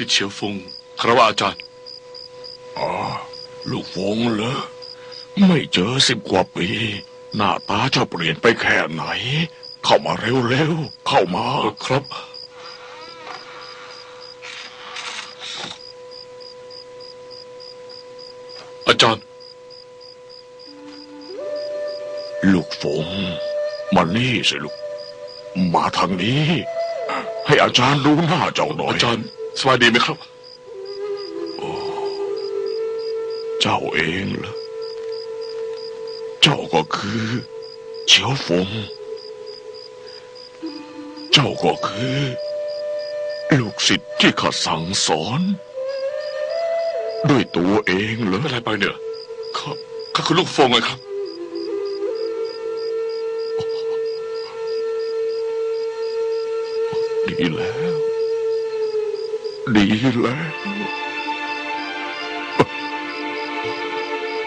สิทธิ์เฉียวฟงคารวะอาจารย์ อ๋อ ลูกฟงเหรอ ไม่เจอสิบกว่าปี หน้าตาเจ้าเปลี่ยนไปแค่ไหน เข้ามาเร็วๆ เข้ามาเออครับ อาจารย์ ลูกฟงมานี่สิลูก มาทางนี้ ให้อาจารย์ดูหน้าเจ้าหน่อยอาจารย์ สบายดีไหมครับเจ้าเองเหรอ เจ้าก็คือเฉียวฟง เจ้าก็คือ ลูกศิษย์ที่ข้าสั่งสอน ด้วยตัวเองเหรอ เป็นไรไปเนี่ยครับข้าคือลูกฟงไงครับ ดีแล้ว ดีแล้ว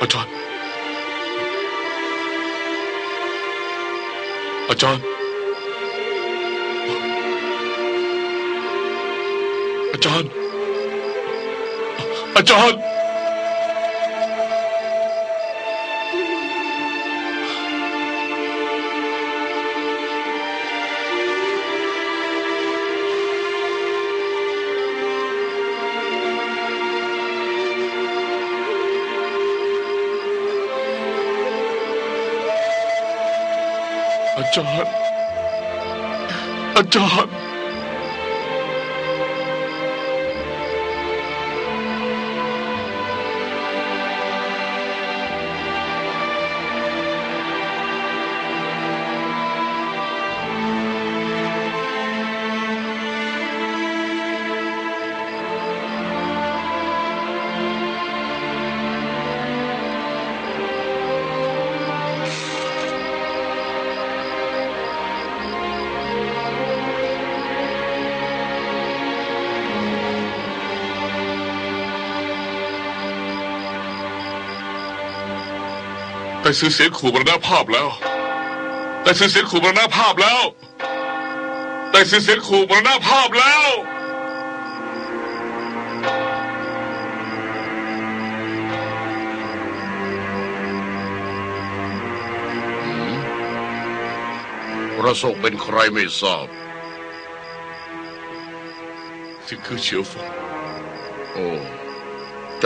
อาจารย์อาจ ได้ซื้อเสียงขู่บรรณภาพแล้วได้ซื้อเสียงขู่บรรณภาพแล้วได้ซื้อเสียงขู่บรรณภาพแล้ว ประสบเป็นใครไม่ทราบ สิ่งคือเฉียวฟงโอ้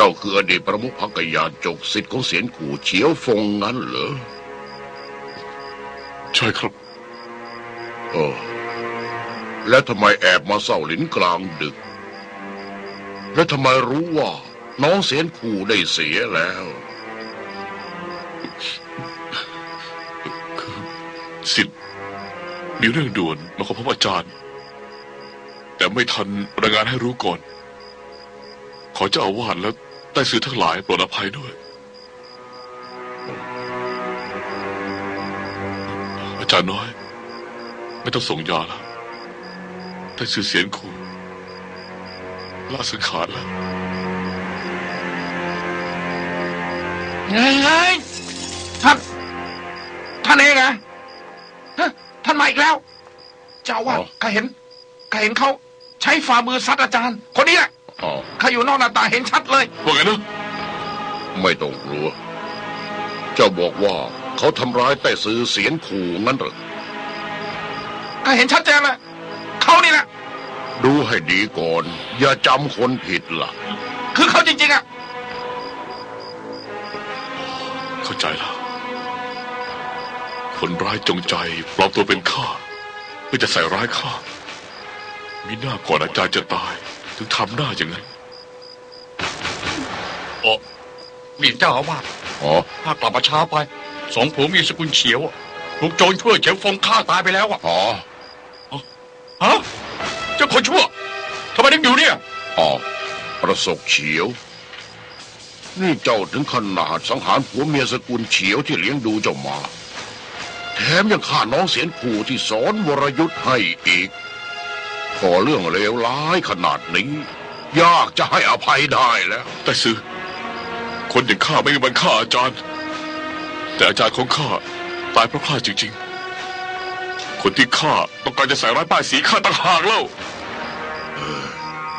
เจ้าคืออดีตประมุขพักกยานจกสิทธิ์ของเสียนขู่เฉียวฟงงั้นเหรอ ใช่ครับโอ้แล้วทำไมแอบมาเศร้าหลินกลางดึก และทำไมรู้ว่า น้องเสียนขู่ได้เสียแล้วคือสิทธิ์มีเรื่องด่วนมาขอพบอาจารย์ แต่ไม่ทันรายงานให้รู้ก่อน ขอเจ้าอาวาสและ ได้สื่อทั้งหลายโปรดอภัยด้วย อาจารย์น้อย ไม่ต้องส่งยาแล้วได้สื่อเสียงครูลาสังขารแล้วเฮ้ยเฮ้ยท่าน ท่านเองเหรอฮะท่านมาอีกแล้ว เจ้าว่าอ๋อข้าเห็นข้าเห็นเขาใช้ฝ่ามือซัดอาจารย์ คนนี้แหละ อ๋อข้าอยู่นอกหน้าตางเห็นชัดเลย ว่าไงนะไม่ต้องกลัว เจ้าบอกว่าเขาทำร้ายแต่ซื้อเสียนขู่งั้นเหรอข้าเห็นชัดเจนเลยเขานี่แหละดูให้ดีก่อน อย่าจำคนผิดล่ะ คือเขาจริง ๆอะเข้าใจแล้ว คนร้ายจงใจปลอมตัวเป็นข้าเพื่อจะใส่ร้ายข้า มีหน้าก่อนอาจารย์จะตาย ถึงทำหน้าอย่างนั้นอ๋อนี่เจ้าอาวาสอ๋อถ้ากลับมาช้าไป สองผัวเมียสกุลเฉียวอะถูกโจรช่วยเฉียวฟงฆ่าตายไปแล้วอะอ๋อฮะเจ้าคนชั่วทำไมถึงอยู่เนี่ยอ๋อประสบเฉียว นี่เจ้าถึงขนาดสังหารผัวเมียสกุลเฉียวที่เลี้ยงดูเจ้ามา แถมยังฆ่าน้องเสียนผู่ที่สอนวรยุทธ์ให้อีก ก่อเรื่องเลวร้ายขนาดนี้ ยากจะให้อภัยได้แล้ว แต่ซื้อ คนอย่างข้าไม่มีวันฆ่าอาจารย์ แต่อาจารย์ของข้าตายเพราะพลาดจริง ๆ คนที่ฆ่าต้องการจะใส่ร้ายป้ายสีข้าต่างหากเล่า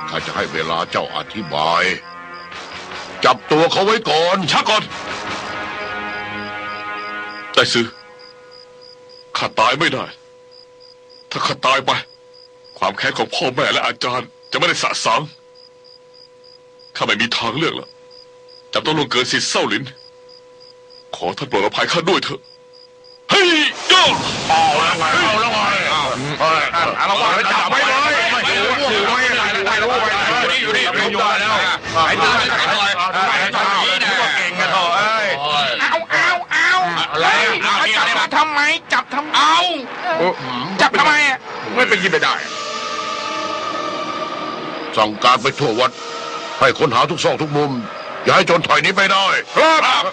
ข้าจะให้เวลาเจ้าอธิบาย จับตัวเขาไว้ก่อนช้าก่อนได้ซื้อข้าตายไม่ได้ ถ้าข้าตายไป ความแค้นของพ่อแม่และอาจารย์ จะไม่ได้สะสางข้าไม่มีทางเลือกแล้วจำต้องลงเกินสิทธิ์เศร้าลิน ขอท่านโปรดอภัยข้าด้วยเถอะเฮ้ยย่าเอาล้วไงเอาล้วไงเอาเอาแล้วว่าจับไว้เลยไม่รู้อยู่ไว้ไม่รู้ไปไหนอยู่นี่อยู่นี่อยู่แล้วไอ้ตัวไอ้ตัวไอ้ตัวนี่ว่เก่งกันเถอะเอ้ยเอาเอาเอาเฮ้ยเอาจับมาทำไมจับทำเอาจับทำไมอะ ไม่เป็นยินไม่ได้ สั่งการไปทั่ววัด ให้ค้นหาทุกซอกทุกมุม อย่าให้โจนถอยหนี้ไปได้ ครับ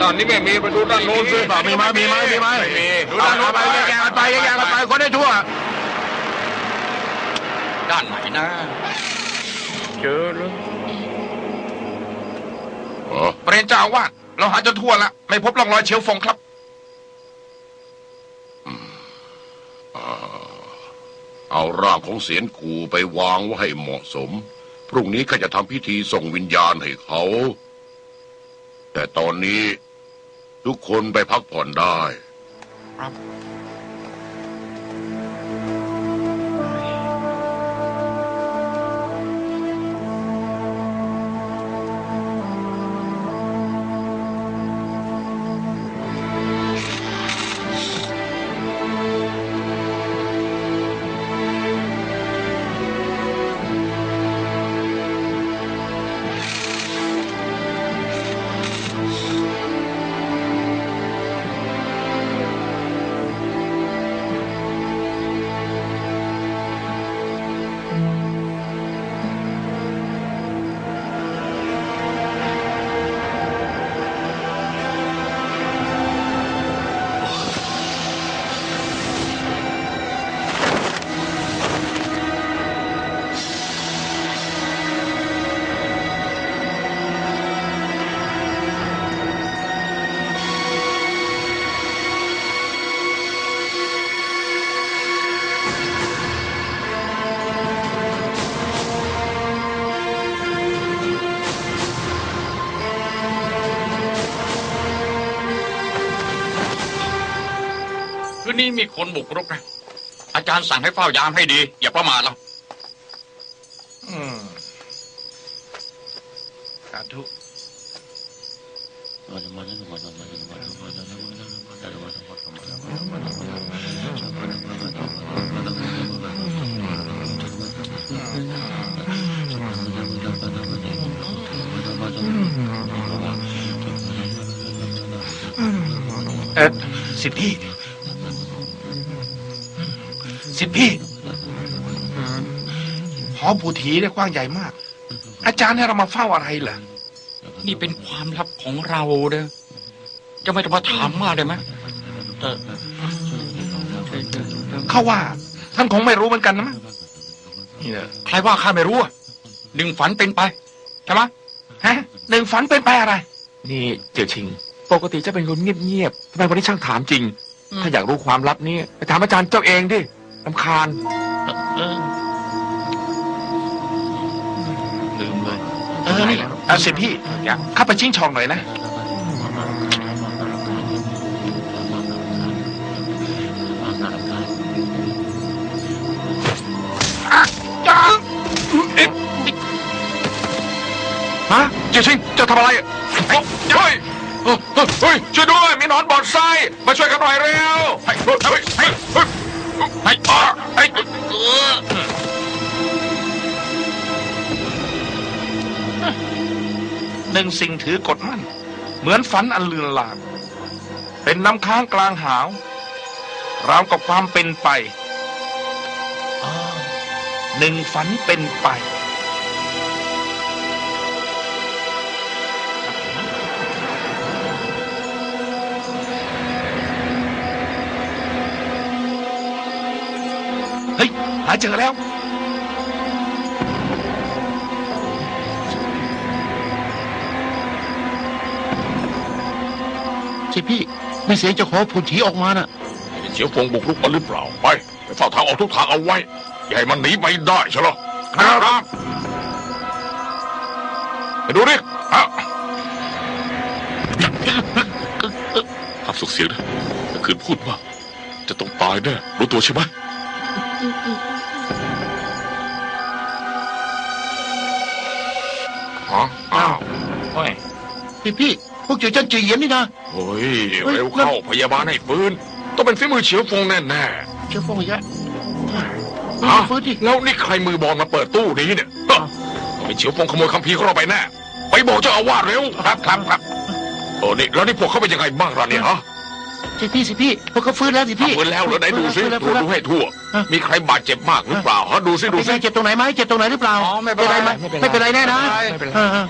ด้านนี้ไม่มีไปดูด้านโน้นสิ มีไหมมีไหมมีไหมดูด้านโน้นไปแยกกันไปแยกกันไปคนได้ทั่วด้า นไหนนะเจอแล้วเรียนเจ้าอาวาดเราหาจนทั่วละไม่พบร่องรอยเชียวฟงครับเอาร่างของเสียนกูไปวางไว้ให้เหมาะสม พรุ่งนี้ก็จะทำพิธีส่งวิญญาณให้เขา แต่ตอนนี้ทุกคนไปพักผ่อนได้คืน นี้มีคนบุกรุกนะ อาจารย์สั่งให้เฝ้ายามให้ดี อย่าประมาทเราอืมสาธุเออสิทธิพี่ สิทธิพี่หอผูถีเนี่ยกว้างใหญ่มาก อาจารย์ให้เรามาเฝ้าอะไรเหรอนี่เป็นความลับของเราเด้อจะไม่ต้องมาถามมากได้ไหมเออเขาว่า ท่านคงไม่รู้เหมือนกันนะมั้งนี่เนอะใครว่าข้าไม่รู้อะหนึ่งฝันเป็นไปใช่ไหมฮะหนึ่งฝันเป็นไปอะไร นี่เจียวชิง ปกติจะเป็นคนเงียบๆทำไมวันนี้ช่างถามจริง ถ้าอยากรู้ความลับนี้ไปถามอาจารย์เจ้าเองดิ ลำคาญลืมเลยเออนี่เอาสิพี่ข้าไปชิงช่องหน่อยนะอะจ้าเอ๊ะฮะเจียวชิงจะทำอะไรอะเฮ้ยเฮ้ย หนึ่งสิ่งถือกฎมั่น เหมือนฝันอันลืนลาง เป็นน้ำค้างกลางหาว ราวกับความเป็นไปหนึ่งฝันเป็นไปเฮ้ยหาเจอแล้ว สิพี่ ไม่เสียงจะขอผุดผีออกมาน่ะเสียวฟงบุกรุกมาหรือเปล่าไปไปเฝ้าทางออกทุกทางเอาไว้อย่าให้มันหนีไปได้ใช่หรอครับไปดูดิอะห้ามส่งเสียงนะถ้าคืนพูดมากจะต้องตายแน่รู้ตัวใช่ไหมฮะอ้าวโอ้ยพี่พี่ พวกเจ้าจันจีเย็นนี่นะเฮ้ย เร็วเข้าพยาบาลให้ฟื้น ต้องเป็นฝีมือเฉียวฟงแน่แน่เจ้าฟงอีกแล้วๆอ้าวฟื้นดิแล้วนี่ใครมือบอลมาเปิดตู้นี้เนี่ยเอ้อต้องเป็นเฉียวฟงขโมยคัมภีร์ของเราไปแน่ไปบอกเจ้าอาวาสเร็วครับครับครับเออนี่แล้วนี่พวกเขาเป็นยังไงบ้างล่ะเนี่ยฮะสิพี่สิพี่พวกเขาฟื้นแล้วสิพี่ฟื้นแล้วเหรอไหนดูสิฟื้นแล้วดูฟื้นแล้วดูให้ทั่ว ฮะ มีใครบาดเจ็บมากหรือเปล่าฮะดูสิดูไม่สิใช่เจ็บตรงไหนไหมเจ็บตรงไหนหรือเปล่าอ๋อไม่เป็นไรไหมไม่เป็นไรไม่เป็นไรแน่นะไม่เป็นไร เออเออ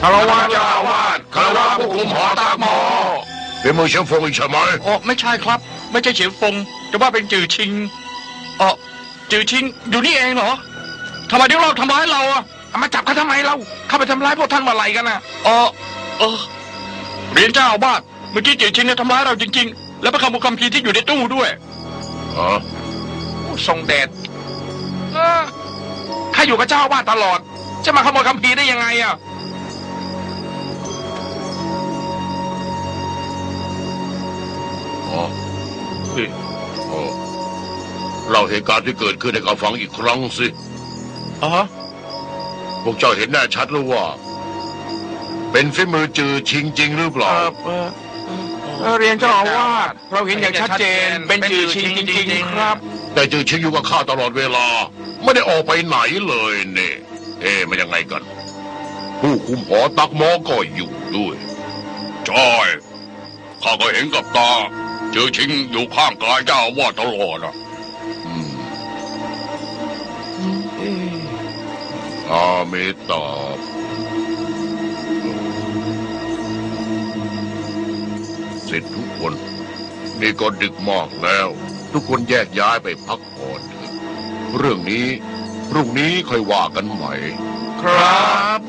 คารวะเจ้าอาวาสคารวะผู้คุมหอตากหมอเป็นมือเชียวฟงอีกใช่ไหมอ๋อไม่ใช่ครับ ไม่ใช่เฉียวฟงแต่ว่าเป็นจือชิงเออจือชิงอยู่นี่เองเหรอทำไมเดี๋ยวเราทำร้ายเราอะเอามาจับเขาทำไมเราเข้าไปทำร้ายพวกท่านเมื่อไหร่กันน่ะเออเออเรียนเจ้าอาวาสเมื่อกี้จือชิงเนี่ยทำร้ายเราจริง ๆ แล้วไปขโมยคัมภีร์ที่อยู่ในตู้ด้วยอ๋อทรงเดชเออข้าอยู่กับเจ้าอาว่าสตลอด จะมาขโมยคัมภีร์ได้ยังไงอะ นี่อ๋อเล่าเหตุการณ์ที่เกิดขึ้นให้เขาฟังอีกครั้งสิ อ๋อพวกเจ้าเห็นแน่ชัดหรือว่า เป็นฝีมือจือชิงจริงหรือเปเอล่าอเออเออเรียนเจ้าอาวาสเราเห็นอย่างชัดเจน เป็นจือชิงจริงๆครับ แต่จือชิงอยู่กับข้าตลอดเวลา ไม่ได้ออกไปไหนเลยเนี่ยเอ๊ะมันยังไงกัน ผู้คุมหอตักหมอก็อยู่ด้วย ใช่ ข้าก็เห็นกับตา เจอชิงอยู่ข้างกายเจ้าอาวาตลอดอะอืมอาเมตาเสร็จทุกคน นี่ก็ดึกมากแล้ว ทุกคนแยกย้ายไปพักผ่อนเถอะเรื่องนี้ พรุ่งนี้ค่อยว่ากันใหม่ ครับ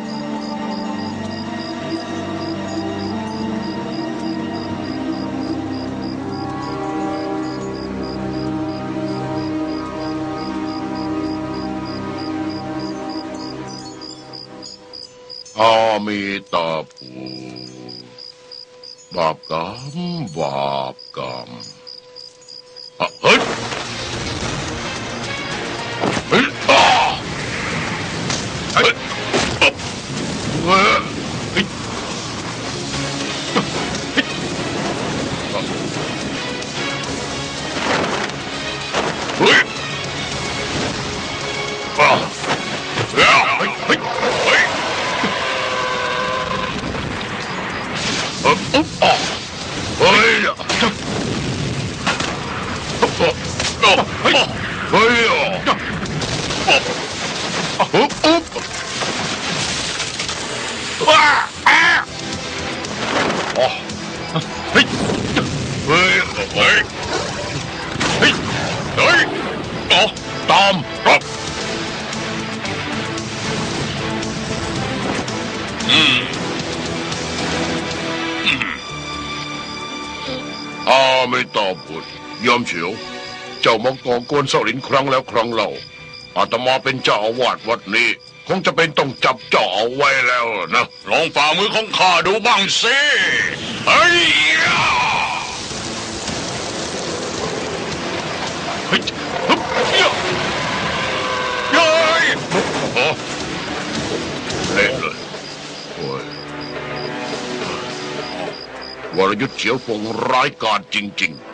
อามีตาภูบาปกรรมบาปกรรมเฮ้ยเฮ้ยอ่าเฮ้ยอะเฮ้ยเฮ้ย เจ้ามังกรกวนเสาลินครั้งแล้วครั้งเล่าอาตมาเป็นเจ้าอาวาสวัดนี้ คงจะเป็นต้องจับเจ้าเอาไว้แล้วนะลองฝ่ามือของข้าดูบ้างสิเฮ้ยอะเฮ้ยฮึบเหี้ยเฮ้ยอ๋อเละเลยโอ้ยวรยุทธ์เฉียวฟงร้ายกาจจริง ๆ